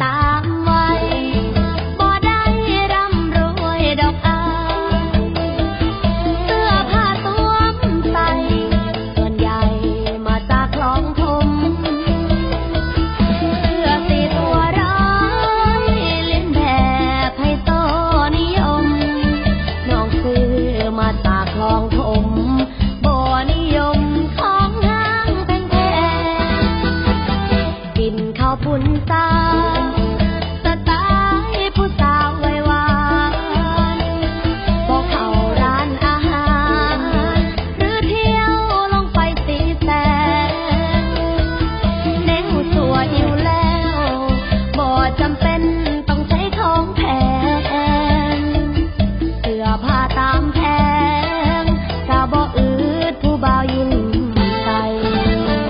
ตามวบ่ได้ร่ำรวยดอกอาเสือผ้าสวมใส่ส่วใหญ่มาจากคลองธมเสื้อสีตัวร้ายเล่นแบบให้โตนิยม น้องซื้อมาจากคลองธมบ่นิยมของห้างแพงกินข้าวปุ้นตา จำเป็น